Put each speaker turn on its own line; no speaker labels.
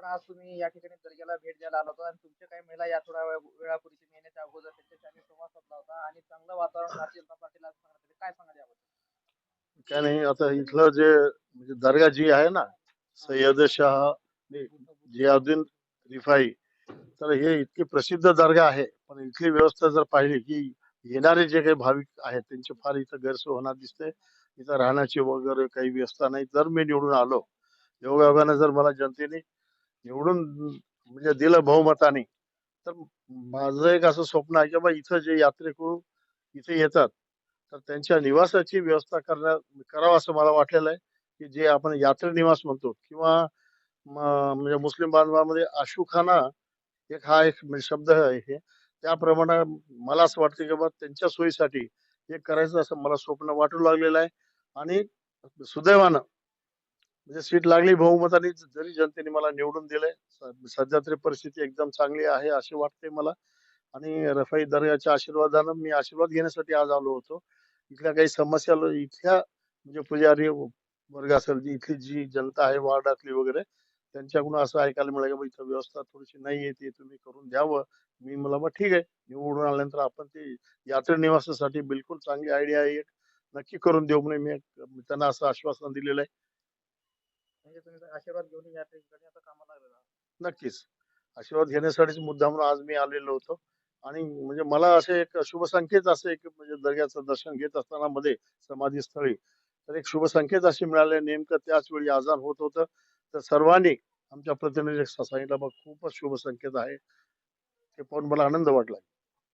तर आज तुम्ही या ठिकाणी दर्ग्याला भेट द्यायला आला होता आणि तुमच्या काही महिला या थोड्या वेळापूर्वी तुम्ही येण्याच्या अगोदर त्यांच्याशी आम्ही संवाद साधला होता आणि चांगलं वातावरण भारतीय जनता पार्टीला काय सांगाल याबद्दल?
काय नाही आता इथलं जे म्हणजे दर्गा जी आहे ना सय्यद शाह जियाउद्दीन रिफाई तर हे इतकी प्रसिद्ध दर्गा आहे. पण इथली व्यवस्था जर पाहिली की येणारे जे काही भाविक आहेत त्यांची फार इथं गैरसोय होणार दिसते. इथं राहण्याची वगैरे काही व्यवस्था नाही. जर मी निवडून आलो योगायोगाने जर मला जनतेने निवडून म्हणजे दिलं बहुमताने. तर माझं एक असं स्वप्न आहे की बा इथं जे यात्रेकरू इथे येतात तर त्यांच्या निवासाची व्यवस्था करण्या करावं असं मला वाटलेलं आहे की जे आपण यात्रे निवास म्हणतो किंवा म्हणजे मुस्लिम बांधवामध्ये आशुखाना एक हा एक म्हणजे शब्द आहे. हे त्याप्रमाणे मला असं वाटतं की बा त्यांच्या सोयीसाठी हे करायचं असं मला स्वप्न वाटू लागलेलं आहे. आणि सुदैवानं म्हणजे सीट लागली बहुमताने जरी जनतेने मला निवडून दिलंय सध्या तरी परिस्थिती एकदम चांगली आहे असे वाटते मला. आणि रफाई दर्याच्या आशीर्वादानं मी आशीर्वाद घेण्यासाठी आज आलो होतो. इथल्या काही समस्या इथल्या म्हणजे पुजारी वर्ग असेल जी इथली जी जनता आहे वार्डातली वगैरे त्यांच्याकडून असं ऐकायला मिळालं की इथं व्यवस्था थोडीशी नाही आहे ते तुम्ही करून द्यावं. मी मला मग ठीक आहे. निवडून आल्यानंतर आपण ते यात्रे निवासासाठी बिलकुल चांगली आयडिया आहे. एक नक्की करून देऊ म्हणून मी एक- मी त्यांना असं आश्वासन दिलेलं आहे.
म्हणजे तुम्ही आशीर्वाद घेऊन या ठिकाणी कामाला लागलेला आहात.
नक्कीच. आशीर्वाद घेण्यासाठीच मुद्दा म्हणून आज मी आलेलो होतो. आणि म्हणजे मला असे एक शुभ संकेत असे एक म्हणजे दर्ग्याचं दर्शन घेत असताना मध्ये समाधी स्थळी तर एक शुभ संकेत असे मिळाले. नेमकं त्याच वेळी आजार होत होतं. तर सर्वांनी आमच्या प्रतिनिधी सांगितलं मग खूपच शुभ संकेत आहे. ते पाहून मला आनंद वाटला.